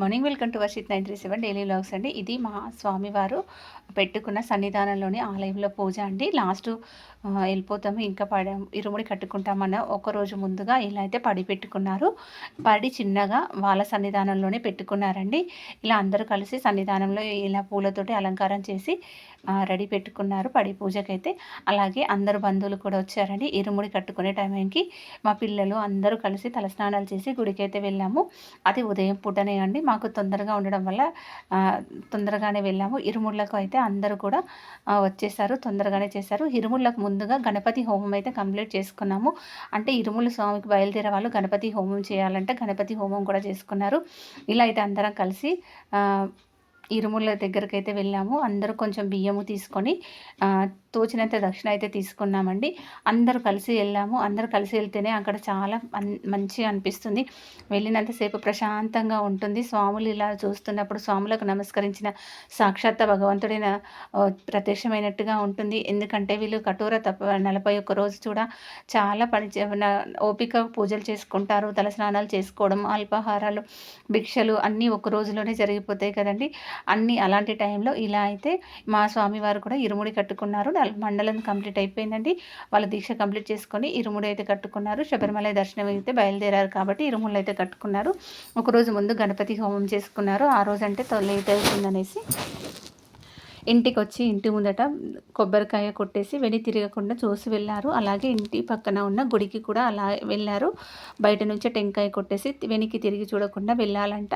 Morning welcome to Varshith nine three seven daily vlogs అండి. ఇది మా స్వామివారు పెట్టుకున్న సన్నిధానంలోని ఆలయంలో పూజ అండి. లాస్ట్ వెళ్ళిపోతాము ఇంకా పడ ఇరుముడి కట్టుకుంటామన్న ఒకరోజు ముందుగా ఇలా అయితే పడి పెట్టుకున్నారు. పడి చిన్నగా వాళ్ళ సన్నిధానంలోనే పెట్టుకున్నారండి. ఇలా అందరూ కలిసి సన్నిధానంలో ఇలా పూలతోటి అలంకారం చేసి రెడీ పెట్టుకున్నారు పడి పూజకైతే. అలాగే అందరు బంధువులు కూడా వచ్చారండి. ఇరుముడి కట్టుకునే టైంకి మా పిల్లలు అందరూ కలిసి తలస్నానాలు చేసి గుడికైతే వెళ్ళాము. అది ఉదయం పూటనే అండి. మాకు తొందరగా ఉండడం వల్ల తొందరగానే వెళ్ళాము. ఇరుముళ్ళకు అయితే అందరూ కూడా వచ్చేసారు తొందరగానే చేశారు. ఇరుముళ్ళకు ముందుగా గణపతి హోమం అయితే కంప్లీట్ చేసుకున్నాము. అంటే ఇరుముల స్వామికి బయలుదేరే వాళ్ళు గణపతి హోమం చేయాలంటే గణపతి హోమం కూడా చేసుకున్నారు. ఇలా అయితే అందరం కలిసి ఇరుముల దగ్గరికి అయితే వెళ్ళాము. అందరూ కొంచెం బియ్యము తీసుకొని తోచినంత దక్షిణ అయితే తీసుకున్నామండి. అందరూ కలిసి వెళ్ళాము. అందరూ కలిసి వెళ్తేనే అక్కడ చాలా మంచిగా అనిపిస్తుంది. వెళ్ళినంతసేపు ప్రశాంతంగా ఉంటుంది. స్వాములు ఇలా చూస్తున్నప్పుడు స్వాములకు నమస్కరించిన సాక్షాత్ భగవంతుడైన ప్రత్యక్షమైనట్టుగా ఉంటుంది. ఎందుకంటే వీళ్ళు కఠోర తప్ప నలభై ఒక్క రోజు కూడా చాలా పని ఓపిక పూజలు చేసుకుంటారు. తలస్నానాలు చేసుకోవడం అల్పాహారాలు భిక్షలు అన్నీ ఒక రోజులోనే జరిగిపోతాయి కదండి. అన్నీ అలాంటి టైంలో ఇలా అయితే మా స్వామివారు కూడా ఇరుముడి కట్టుకున్నారు. మండలం కంప్లీట్ అయిపోయిందండి. వాళ్ళ దీక్ష కంప్లీట్ చేసుకొని ఇరుముడి అయితే కట్టుకున్నారు. శబరిమల దర్శనం అయితే బయలుదేరారు కాబట్టి ఇరుముళ్ళు అయితే కట్టుకున్నారు. ఒకరోజు ముందు గణపతి హోమం చేసుకున్నారు. ఆ రోజు అంటే లేట్ అవుతుందనేసి ఇంటికి వచ్చి ఇంటి ముందట కొబ్బరికాయ కొట్టేసి వెని తిరగకుండా చూసి వెళ్ళారు. అలాగే ఇంటి పక్కన ఉన్న గుడికి కూడా అలా వెళ్ళారు. బయట నుంచి టెంకాయ కొట్టేసి వెనికి తిరిగి చూడకుండా వెళ్ళాలంట.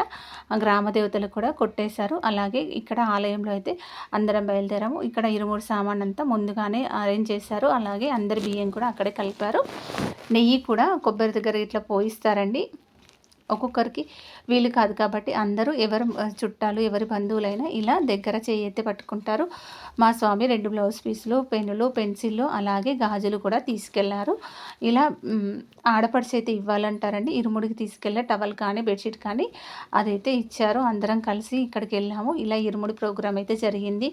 గ్రామ దేవతలు కూడా కొట్టేశారు. అలాగే ఇక్కడ ఆలయంలో అయితే అందరం బయలుదేరాము. ఇక్కడ ఇరుమూడు సామాన్ అంతా ముందుగానే అరేంజ్ చేశారు. అలాగే అందరి బియ్యం కూడా అక్కడే కలిపారు. నెయ్యి కూడా కొబ్బరి దగ్గర ఇట్లా పోయిస్తారండి. ఒక్కొక్కరికి వీలు కాదు కాబట్టి అందరూ ఎవరు చుట్టాలు ఎవరి బంధువులైనా ఇలా దగ్గర చేయెత్తి పట్టుకుంటారు. మా స్వామి రెండు బ్లౌజ్ పీసులు పెన్నులు పెన్సిళ్ళు అలాగే గాజులు కూడా తీసుకెళ్ళారు. ఇలా ఆడపడిచి అయితే ఇవ్వాలంటారండి. ఇరుముడికి తీసుకెళ్ళే టవల్ కానీ బెడ్షీట్ కానీ అదైతే ఇచ్చారు. అందరం కలిసి ఇక్కడికి వెళ్ళాము. ఇలా ఇరుముడి ప్రోగ్రాం అయితే జరిగింది.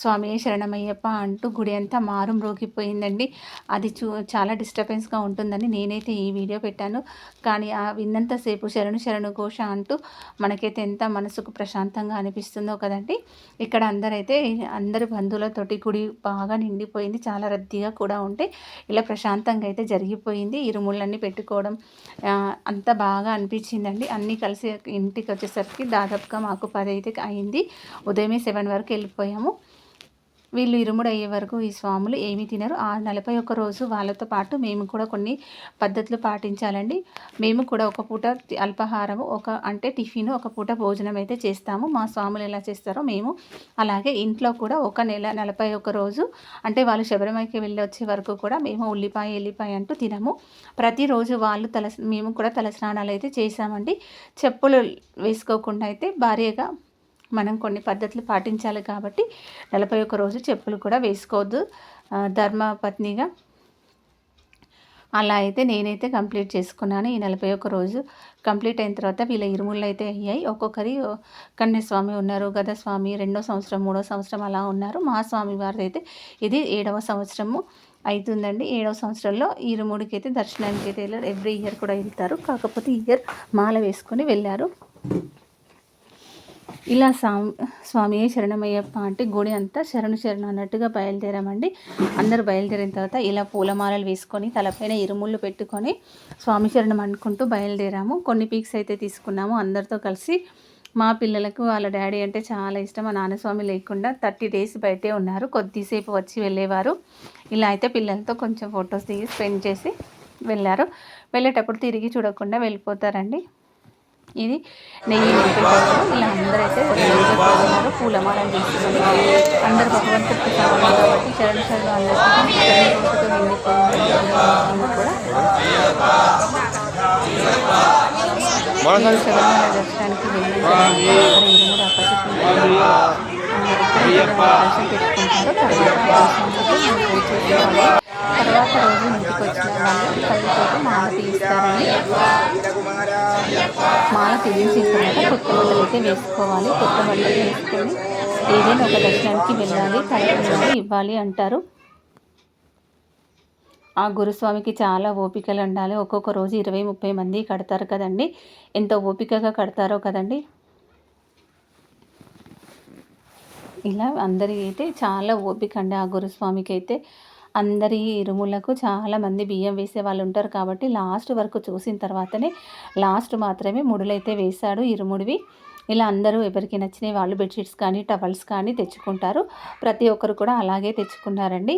స్వామి శరణమయ్యప్ప అంటూ గుడి అంతా మారు మ్రోగిపోయిందండి అది చూ చాలా డిస్టర్బెన్స్గా ఉంటుందని నేనైతే ఈ వీడియో పెట్టాను. కానీ ఆ విన్నంతసేపు శరణు శరణు ఘోష అంటూ మనకైతే ఎంత మనసుకు ప్రశాంతంగా అనిపిస్తుందో కదండి. ఇక్కడ అందరైతే అందరి బంధువులతోటి గుడి బాగా నిండిపోయింది. చాలా రద్దీగా కూడా ఉంటే ఇలా ప్రశాంతంగా అయితే జరిగిపోయింది. ఇరుముళ్ళన్నీ పెట్టుకోవడం అంత బాగా అనిపించిందండి. అన్నీ కలిసి ఇంటికి వచ్చేసరికి దాదాపుగా మాకు పది అయితే అయింది. ఉదయమే సెవెన్ వరకు వెళ్ళిపోయాము. వీళ్ళు ఇరుముడు అయ్యే వరకు ఈ స్వాములు ఏమి తినరు. ఆ నలభై ఒక్క రోజు వాళ్ళతో పాటు మేము కూడా కొన్ని పద్ధతులు పాటించాలండి. మేము కూడా ఒక పూట అల్పాహారము ఒక అంటే టిఫిన్ ఒక పూట భోజనం అయితే చేస్తాము. మా స్వాములు ఎలా చేస్తారో మేము అలాగే ఇంట్లో కూడా ఒక నెల నలభై ఒక్క రోజు అంటే వాళ్ళు శబరిమలకి వెళ్ళి వచ్చే వరకు కూడా మేము ఉల్లిపాయ ఎల్లిపాయ అంటూ తినము. ప్రతిరోజు వాళ్ళు తల మేము కూడా తలస్నానాలు అయితే చేసామండి చెప్పులు వేసుకోకుండా అయితే భార్యగా మనం కొన్ని పద్ధతులు పాటించాలి కాబట్టి నలభై ఒక్క రోజు చెప్పులు కూడా వేసుకోవద్దు. ధర్మపత్నిగా అలా అయితే నేనైతే కంప్లీట్ చేసుకున్నాను. ఈ నలభై ఒక్క రోజు కంప్లీట్ అయిన తర్వాత వీళ్ళ ఇరుముళ్ళు అయితే అయ్యాయి. ఒక్కొక్కరి కన్యస్వామి ఉన్నారు గదస్వామి రెండో సంవత్సరం మూడో సంవత్సరం అలా ఉన్నారు. మహాస్వామి వారిది అయితే ఇది ఏడవ సంవత్సరము అవుతుందండి ఏడవ సంవత్సరంలో ఇరుముడికి అయితే దర్శనానికి అయితే వెళ్ళారు. ఎవ్రీ ఇయర్ కూడా వెళ్తారు. కాకపోతే ఇయర్ మాల వేసుకొని వెళ్ళారు. ఇలా స్వామి స్వామి శరణమయ్యప్ప అంటే గుడి అంతా శరణు శరణు అన్నట్టుగా బయలుదేరామండి. అందరూ బయలుదేరిన తర్వాత ఇలా పూలమాలలు వేసుకొని తలపైన ఇరుముళ్ళు పెట్టుకొని స్వామి శరణం అనుకుంటూ బయలుదేరాము. కొన్ని పీక్స్ అయితే తీసుకున్నాము అందరితో కలిసి. మా పిల్లలకు వాళ్ళ డాడీ అంటే చాలా ఇష్టం మా నాన్నస్వామి లేకుండా థర్టీ డేస్ బయటే ఉన్నారు కొద్దిసేపు వచ్చి వెళ్ళేవారు. ఇలా అయితే పిల్లలతో కొంచెం ఫొటోస్ దిగి స్పెండ్ చేసి వెళ్ళారు. వెళ్ళేటప్పుడు తిరిగి చూడకుండా వెళ్ళిపోతారండి. ఇది నెయ్యి నింపేటప్పుడు ఇలా అందరైతే పూజలు పూలమాలను తీసుకొని అందరు భగవంతుడికి కావాలి కాబట్టి చరణ చరణ అందరికీ కూడా శబరిమల దర్శనానికి వెళ్ళిన పెట్టుకుంటారు తర్వాత తర్వాత రోజు ఇంటికి వచ్చిన వాళ్ళు కళ్ళతో మాల తీస్తారని మాల తీయించిన తర్వాత కొత్త బట్టలు అయితే వేసుకోవాలి. కొత్త బట్టలు వేసుకొని ఏదైనా ఒక దర్శనానికి వెళ్ళాలి. తలపడి ఇవ్వాలి అంటారు. ఆ గురుస్వామికి చాలా ఓపికలు ఉండాలి. ఒక్కొక్క రోజు ఇరవై ముప్పై మంది కడతారు కదండి. ఎంత ఓపికగా కడతారో కదండి. ఇలా అందరికీ అయితే చాలా ఓపిక అండి ఆ గురుస్వామికి అయితే అందరి ఇరుములకు చాలామంది బియ్యం వేసే వాళ్ళు ఉంటారు కాబట్టి లాస్ట్ వరకు చూసిన తర్వాతనే లాస్ట్ మాత్రమే ముడులైతే వేశాడు ఇరుముడివి. ఇలా అందరూ ఎవరికి నచ్చినవి వాళ్ళు బెడ్షీట్స్ కానీ టవల్స్ కానీ తెచ్చుకుంటారు. ప్రతి ఒక్కరు కూడా అలాగే తెచ్చుకున్నారండి.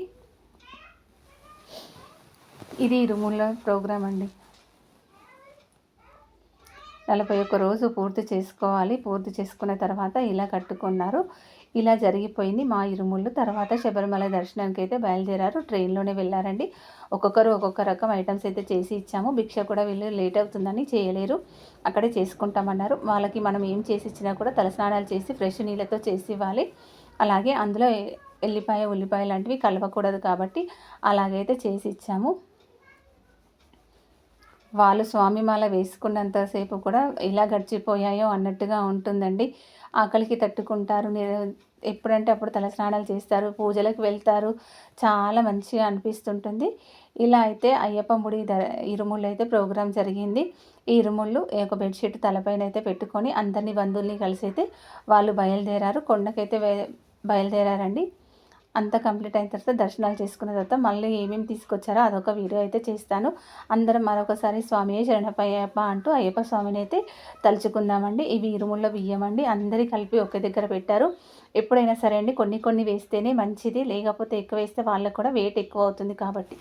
ఇది ఇరుముల ప్రోగ్రాం అండి. నలభై ఒక్క రోజు పూర్తి చేసుకోవాలి. పూర్తి చేసుకున్న తర్వాత ఇలా కట్టుకున్నారు. ఇలా జరిగిపోయింది. మా ఇరుముళ్ళు తర్వాత శబరిమల దర్శనానికి అయితే బయలుదేరారు. ట్రైన్లోనే వెళ్ళారండి. ఒక్కొక్కరు ఒక్కొక్క రకం ఐటమ్స్ అయితే చేసి ఇచ్చాము. భిక్ష కూడా వీళ్ళు లేట్ అవుతుందని చేయలేరు. అక్కడే చేసుకుంటామన్నారు. వాళ్ళకి మనం ఏం చేసి ఇచ్చినా కూడా తలస్నానాలు చేసి ఫ్రెష్ నీళ్ళతో చేసి ఇవ్వాలి. అలాగే అందులో ఎల్లిపాయ ఉల్లిపాయ లాంటివి కలవకూడదు కాబట్టి అలాగైతే చేసి ఇచ్చాము. వాళ్ళు స్వామిమాల వేసుకున్నంతసేపు కూడా ఇలా గడిచిపోయాయో అన్నట్టుగా ఉంటుందండి. ఆకలికి తట్టుకుంటారు. ఎప్పుడంటే అప్పుడు తలస్నానాలు చేస్తారు పూజలకు వెళ్తారు. చాలా మంచిగా అనిపిస్తుంటుంది. ఇలా అయితే అయ్యప్ప ముడి ద ఇరుముళ్ళు అయితే ప్రోగ్రాం జరిగింది. ఈ ఇరుముళ్ళు ఒక బెడ్షీట్ తలపైన అయితే పెట్టుకొని అందరినీ బంధువుల్ని కలిసి అయితే వాళ్ళు బయలుదేరారు. కొండకైతే బయలుదేరారండి. అంతా కంప్లీట్ అయిన తర్వాత దర్శనాలు చేసుకున్న తర్వాత మళ్ళీ ఏమేమి తీసుకొచ్చారో అదొక వీడియో అయితే చేస్తాను. అందరం మరొకసారి స్వామి శరణపయ్యప్ప అంటూ అయ్యప్ప స్వామిని అయితే తలుచుకుందామండి. ఇవి ఇరుముళ్ళ బియ్యం అండి. అందరి కలిపి ఒకే దగ్గర పెట్టారు. ఎప్పుడైనా సరే అండి కొన్ని కొన్ని వేస్తేనే మంచిది. లేకపోతే ఎక్కువ వేస్తే వాళ్ళకు కూడా వెయిట్ ఎక్కువ అవుతుంది కాబట్టి.